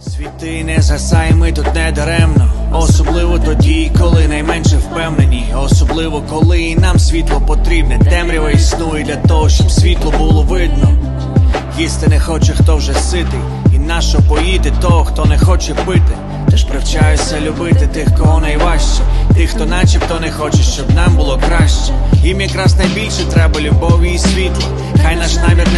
Світи не згасай, ми тут не даремно. Особливо тоді, коли найменше впевнені. Особливо коли нам світло потрібне. Темрява існує для того, щоб світло було видно. Їсти не хоче, хто вже ситий, і нащо поїти того, хто не хоче пити. Теж привчаюся любити тих, кого найважче, тих, хто начебто не хоче, щоб нам було краще. Їм якраз найбільше треба любові і світла.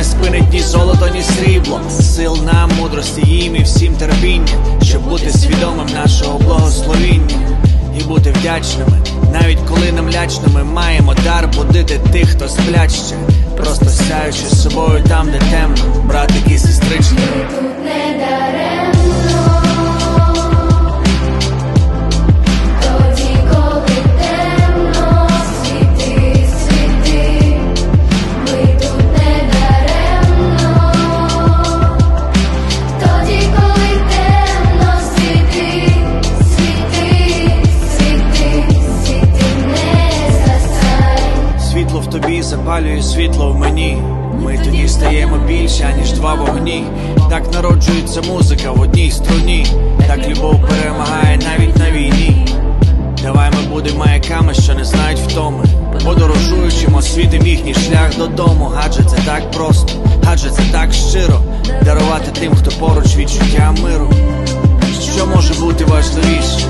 Спинить ні золото, ні срібло. Сил нам, мудрості їм і всім терпіння, щоб бути свідомим нашого благословіння і бути вдячними, навіть коли нам лячно, ми маємо дар будити тих, хто сплять просто сяючи собою там, де темно, тобі запалює світло в мені. Ми тоді стаємо більше, аніж два вогні. Так народжується музика в одній струні. Так любов перемагає навіть на війні. Давай ми будемо маяками, що не знають втоми. Подорожуючим освітим їхній шлях додому. Адже це так просто, адже це так щиро. Дарувати тим, хто поруч відчуття миру. Що може бути важливіше,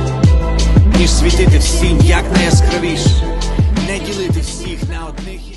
ніж світити всім як найяскравіше, не